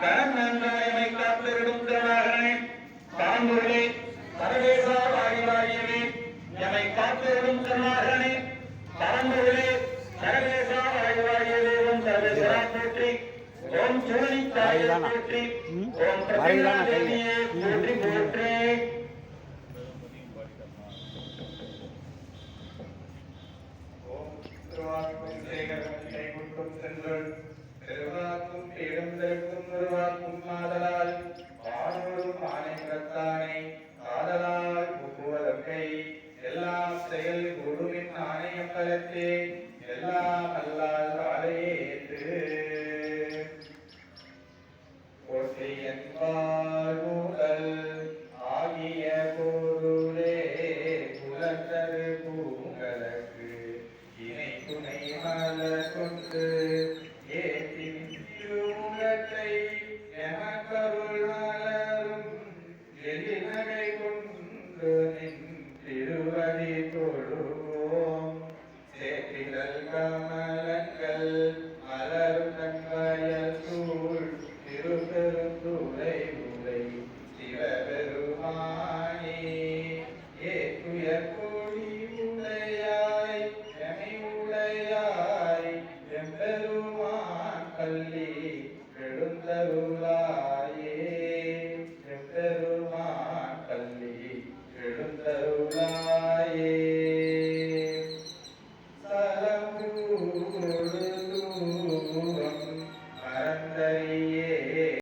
கரம் நன்றாயமை காத்திருடும் திருமகனே தாங்குகளே சர்வேசா வாயுவாயுவே எமை காத்திருடும் திருமகனே தாங்குகளே சர்வேசா வாயுவாயுவே ஓம் சர்வேஸ்வரா போற்றி ஓம் சூழி தாயே போற்றி ஓம் பிரசன்னா தேவியே போற்றி போற்றி. ஓம் திருவாக்கும் சேகரம். ஆணையம் பலத்தே எல்லாம் அல்லால் ஆலையேற்று போற்றி என்பால் முதல் ஆகிய பொருளே புலத்தரு பூங்கலக்கு இணை துணை மலர் கொண்டு பரந்தறியே